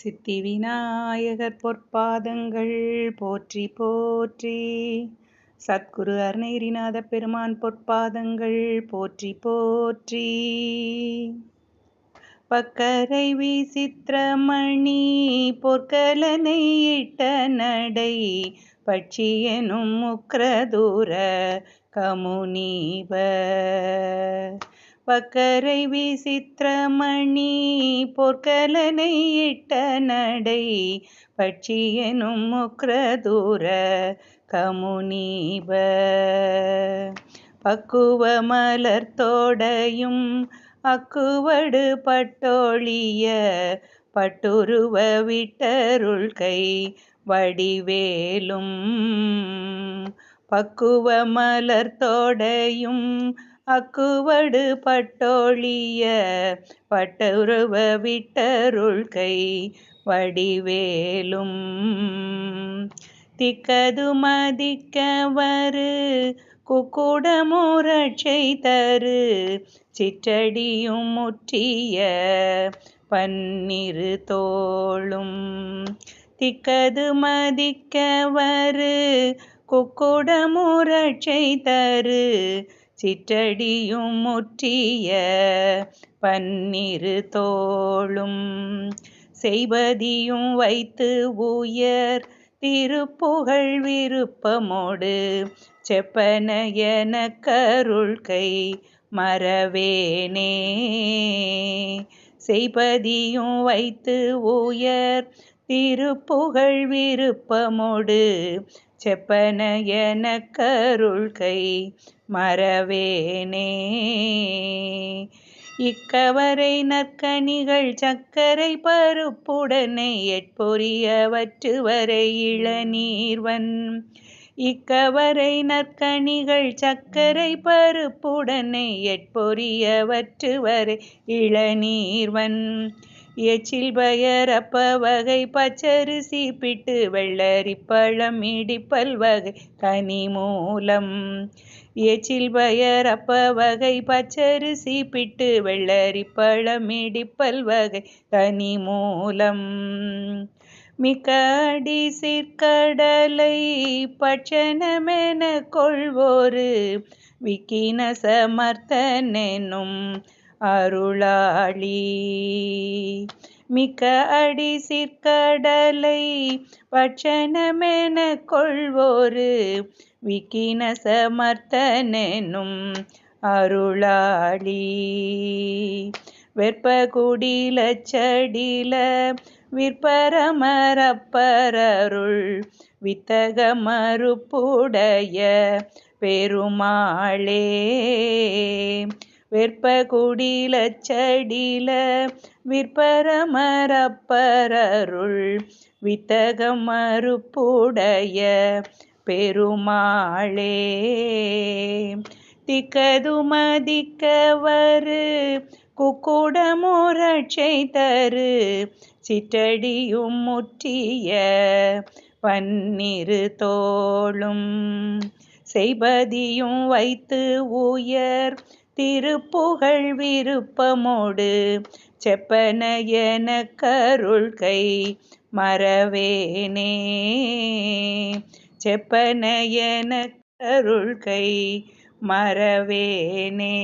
சித்தி விநாயகர் பொற்பாதங்கள் போற்றி போற்றி. சத்குரு அருணகிரிநாத பெருமான் பொற்பாதங்கள் போற்றி போற்றி. பக்கரை விசித்திரமணி பொற்கலனை இட்ட நடை பட்சியனும் முக்கரதூர கமுனீப பக்கரை விசித்திரமணி பொற்கலனை இட்ட நடை பட்சியனும் முக்ரதூர கமுனீப. பக்குவ மலர்த்தோடையும் அக்குவடு பட்டோழிய பட்டுருவ விட்டருள் கை வடிவேலும். பக்குவ மலர்த்தோடையும் அக்குவடு பட்டொழிய பட்டுருவ விட்டருள் கை வடிவேலும். திக்கது மதிக்கவரு குக்குடமுரட்சை தரு சிற்றடியும் முற்றிய பன்னிரு தோளும். திக்கது மதிக்கவரு குக்குடமுரட்சை தரு சிற்றடியும் முற்றிய பன்னிரு தோளும் செய்வதியும் வைத்து உயர் திருப்புகழ் விருப்பமோடு செப்பனையன கருள் கை மறவேனே. செய்பதியும் வைத்து உயர் திருப்புகழ் விருப்பமோடு செப்பனையன கருள் கை மறவேனே. இக்கவரை நற்கனிகள் சக்கரை பருப்புடனே எட்பொரியவற்றுவரை இளநீர்வன். இக்கவரை நற்கனிகள் சக்கரை பருப்புடனே எட்பொரியவற்றுவரை இளநீர்வன். எச்சில் பயரப்ப வகை பச்சரிசி பிட்டு வெள்ளரிப்பழம் இடிப்பல் வகை தனி மூலம் ஏச்சில் பயர் அப்ப வகை பச்சரிசி பிட்டு வெள்ளரி பழம் இடிப்பல் வகை தனி மூலம். மிக்கடி சிற்கடலை பட்சணமென கொள்வோரு விக்கின சமர்த்தனெனும் அருளாளி. மிக்க அடி சிற்கடலை பட்சணமென கொள்வோரு. விக்கின சமர்த்தனெனும் அருளாளி. வெற்ப குடில சடில விற்பரமரப்பரருள் வித்தக மறுப்புடைய பெருமாளே. வெற்ப குடில சடில விற்பரமரப்பரருள் வித்தக மறுப்புடைய பெருமாளே. திக்கதுமதிக்கவரு குக்குடமுரட்சை தரு சிற்றடியும் முற்றிய பன்னிரு தோளும். செய்பதியும் வைத்து உயர் திருப்புகழ் விருப்பமோடு செப்பனையன கருள் கை மறவேனே. செப்பனையன கருள் கை மறவேனே.